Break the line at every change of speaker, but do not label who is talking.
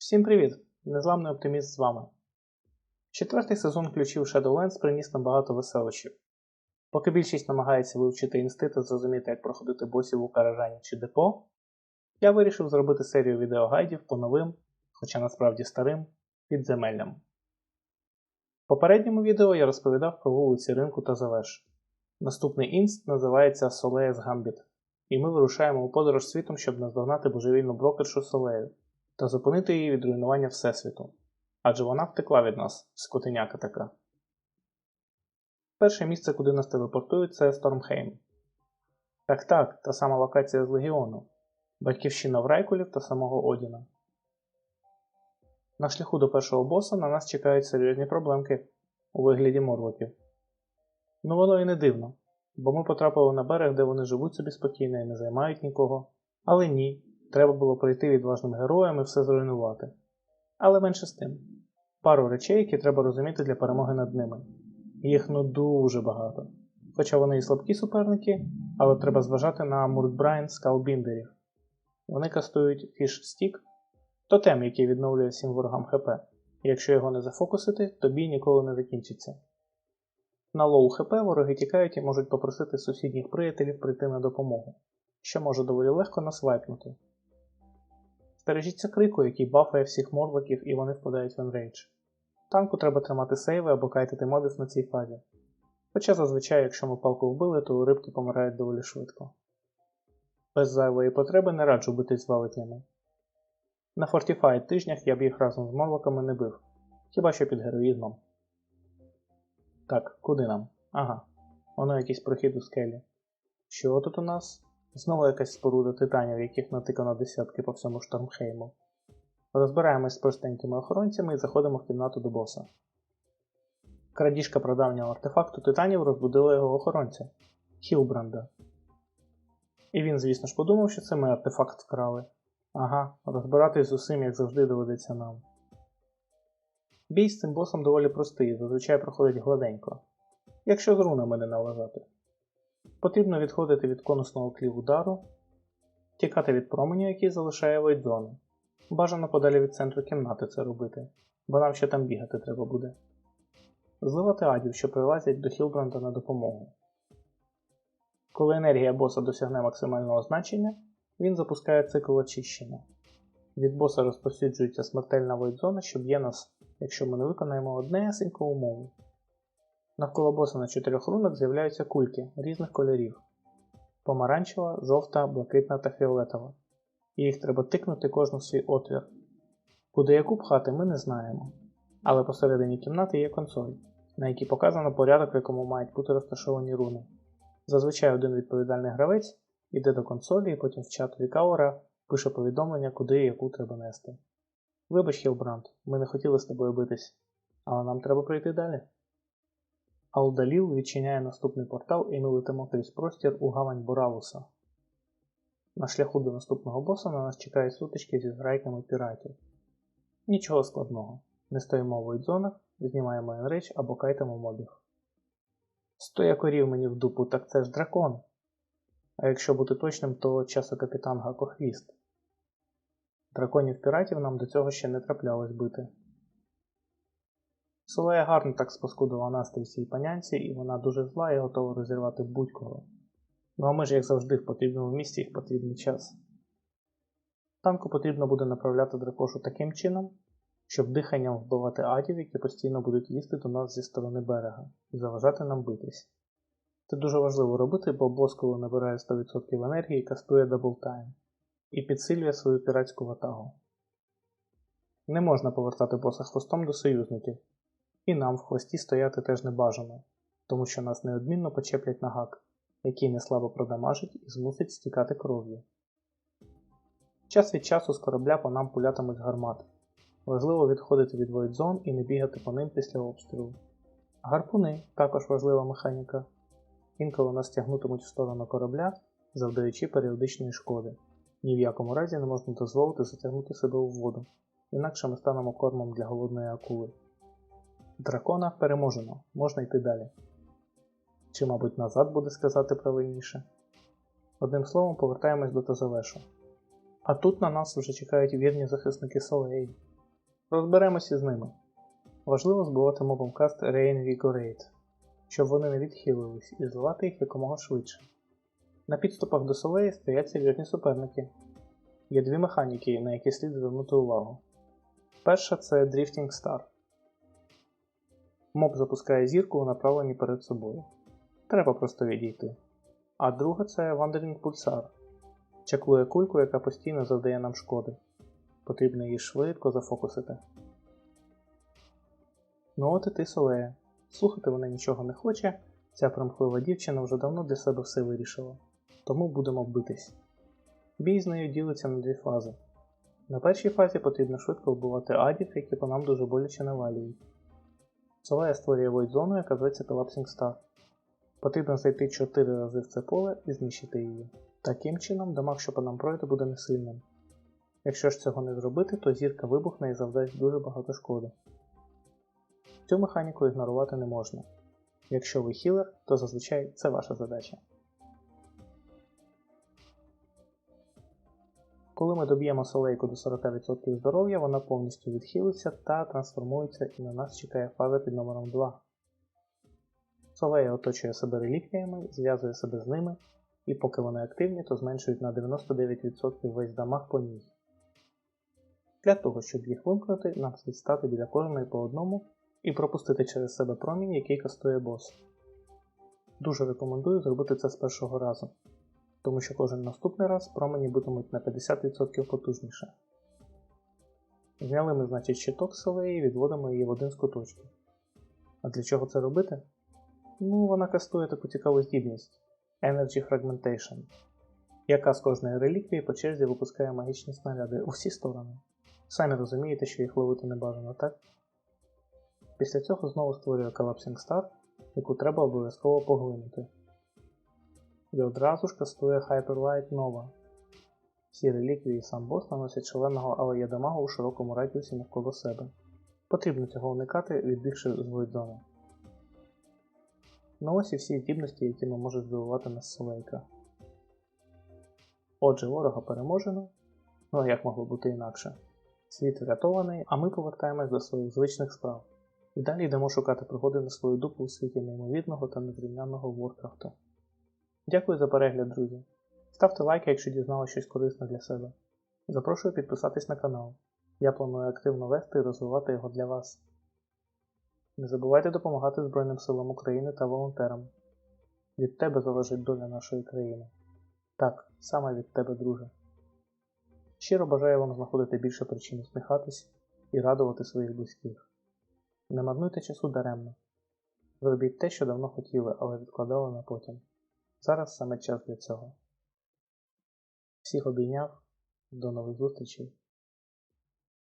Всім привіт! Незламний оптиміст з вами. Четвертий сезон ключів Shadowlands приніс нам багато веселощів. Поки більшість намагається вивчити інсти та зрозуміти, як проходити босів у каражані чи депо, я вирішив зробити серію відеогайдів по новим, хоча насправді старим, підземеллям. В попередньому відео я розповідав про вулиці ринку та Завеш. Наступний інст називається Soleus Gambit, і ми вирушаємо у подорож світом, щоб наздогнати божевільну брокершу Солею та зупинити її від руйнування Всесвіту. Адже вона втекла від нас, скотиняка така. Перше місце, куди нас телепортують, це Стормхейм. Так так, та сама локація з Легіону, батьківщина Врайкулів та самого Одіна. На шляху до першого боса на нас чекають серйозні проблемки у вигляді морвоків. Ну воно і не дивно, бо ми потрапили на берег, де вони живуть собі спокійно і не займають нікого. Але ні, треба було прийти відважним героям і все зруйнувати. Але менше з тим. Пару речей, які треба розуміти для перемоги над ними. Їх ну дуже багато. Хоча вони і слабкі суперники, але треба зважати на Муртбрайн скалбіндерів. Вони кастують фіш стік, тотем, який відновлює всім ворогам ХП. І якщо його не зафокусити, то бій ніколи не закінчиться. На лоу ХП вороги тікають і можуть попросити сусідніх приятелів прийти на допомогу, що може доволі легко насвайпнути. Стережіться крику, який бафає всіх морвиків і вони впадають в енрейдж. Танку треба тримати сейви або кайтити мобів на цій фазі. Хоча зазвичай, якщо ми палку вбили, то рибки помирають доволі швидко. Без зайвої потреби не раджу битись з велетнями. На Fortified тижнях я б їх разом з морвиками не бив, хіба що під героїзмом. Так, куди нам? Ага, воно якийсь прохід у скелі. Що тут у нас? Знову якась споруда титанів, яких натикано десятки по всьому Штормхейму. Розбираємось з простенькими охоронцями і заходимо в кімнату до боса. Крадіжка прадавнього артефакту титанів розбудила його охоронця Хілбранда. І він, звісно ж, подумав, що це ми артефакт вкрали. Ага, розбиратись з усім, як завжди, доведеться нам. Бій з цим босом доволі простий, зазвичай проходить гладенько, якщо з рунами не налажати. Потрібно відходити від конусного клів удару, тікати від променю, який залишає вейдзони. Бажано подалі від центру кімнати це робити, бо нам ще там бігати треба буде. Зливати адів, що прилазять до Хілбранда на допомогу. Коли енергія боса досягне максимального значення, він запускає цикл очищення. Від боса розповсюджується смертельна войдзона, що б'є нас, якщо ми не виконаємо однесеньку умову. Навколо боса на чотирьох рунах з'являються кульки різних кольорів: помаранчева, жовта, блакитна та фіолетова. І їх треба тикнути кожну в свій отвір. Куди яку пхати, ми не знаємо. Але посередині кімнати є консоль, на якій показано порядок, в якому мають бути розташовані руни. Зазвичай один відповідальний гравець йде до консолі і потім в чат Вікаура пише повідомлення, куди і яку треба нести. Вибач, Хілбранд, ми не хотіли з тобою битись, але нам треба пройти далі. Алдаліл відчиняє наступний портал і ми летимо крізь простір у гавань Боралуса. На шляху до наступного боса на нас чекають сутички зі зграйками піратів. Нічого складного. Не стоїмо в войдзонах, знімаємо енрич або кайтимо мобів. Стоя корів мені в дупу, так це ж дракон. А якщо бути точним, то часокапітан Гакохвіст. Драконів піратів нам до цього ще не траплялось бити. Солея гарно так споскудила настрій цій панянці, і вона дуже зла і готова розірвати будь-кого. Ну а ми ж, як завжди, в потрібному місці і в потрібний час. Танку потрібно буде направляти дракошу таким чином, щоб диханням вбивати адів, які постійно будуть лізти до нас зі сторони берега і заважати нам битись. Це дуже важливо робити, бо бос, коли набирає 100% енергії, кастує даблтайм і підсилює свою піратську ватагу. Не можна повертати боса хвостом до союзників, і нам в хвості стояти теж не бажано, тому що нас неодмінно почеплять на гак, який не слабо продамажить і змусить стікати кров'ю. Час від часу з корабля по нам пулятимуть гармати. Важливо відходити від войдзон і не бігати по ним після обстрілу. Гарпуни також важлива механіка. Інколи нас тягнутимуть в сторону корабля, завдаючи періодичної шкоди. Ні в якому разі не можна дозволити затягнути себе у воду, інакше ми станемо кормом для голодної акули. Дракона переможено, можна йти далі. Чи, мабуть, назад буде сказати правильніше. Одним словом, повертаємось до Тазавешу. А тут на нас вже чекають вірні захисники Солеї. Розберемося з ними. Важливо збивати мобом каст Reinvigorate, щоб вони не відхилились і зливати їх якомога швидше. На підступах до Солеї стояться вірні суперники. Є дві механіки, на які слід звернути увагу. Перша це Drifting Star. Моб запускає зірку у направленні перед собою. Треба просто відійти. А друга це Wandering Pulsar. Чаклує кульку, яка постійно завдає нам шкоди. Потрібно її швидко зафокусити. Ну от і ти Солея. Слухати вона нічого не хоче, ця примхлива дівчина вже давно для себе все вирішила. Тому будемо битись. Бій з нею ділиться на дві фази. На першій фазі потрібно швидко вбивати адів, які по нам дуже боляче навалюють. Солея створює void зону, яка зветься Collapsing Star. Потрібно зайти 4 рази в це поле і знищити її. Таким чином, дамаг, що по нам пройде, буде несильним. Якщо ж цього не зробити, то зірка вибухне і завдасть дуже багато шкоди. Цю механіку ігнорувати не можна. Якщо ви хілер, то зазвичай це ваша задача. Коли ми доб'ємо солейку до 40% здоров'я, вона повністю відхилиться та трансформується і на нас чекає фаза під номером 2. Солея оточує себе реліквіями, зв'язує себе з ними, і поки вони активні, то зменшують на 99% весь дамаг по ній. Для того, щоб їх вимкнути, нам слід стати біля кожної по одному і пропустити через себе промінь, який кастує бос. Дуже рекомендую зробити це з першого разу, тому що кожен наступний раз промені будуть на 50% потужніше. Зняли ми, значить, щиток селеї і відводимо її в один з куточків. А для чого це робити? Ну, вона кастує таку цікаву здібність Energy Fragmentation, яка з кожної реліквії по черзі випускає магічні снаряди у всі сторони. Самі розумієте, що їх ловити не бажано, так? Після цього знову створює Collapsing Star, яку треба обов'язково поглинути. І одразу ж кастує Hyperlight Nova. Всі реліквії і сам бос наносять шаленого алея дамагу у широкому радіусі навколо себе. Потрібно цього уникати, відбігши з войдзони. Ну ось і всі здібності, якими може здивувати нас Солейка. Отже, ворога переможено. Ну а як могло бути інакше? Світ врятований, а ми повертаємось до своїх звичних справ. І далі йдемо шукати пригоди на свою дупу у світі неймовірного та незрівнянного Воркрафту. Дякую за перегляд, друзі. Ставте лайки, якщо дізнали щось корисне для себе. Запрошую підписатись на канал. Я планую активно вести і розвивати його для вас. Не забувайте допомагати Збройним силам України та волонтерам. Від тебе залежить доля нашої країни. Так, саме від тебе, друже. Щиро бажаю вам знаходити більше причин усміхатись і радувати своїх близьких. Не марнуйте часу даремно. Зробіть те, що давно хотіли, але відкладали на потім. Зараз саме час для цього. Всіх обійняв. До нових зустрічей.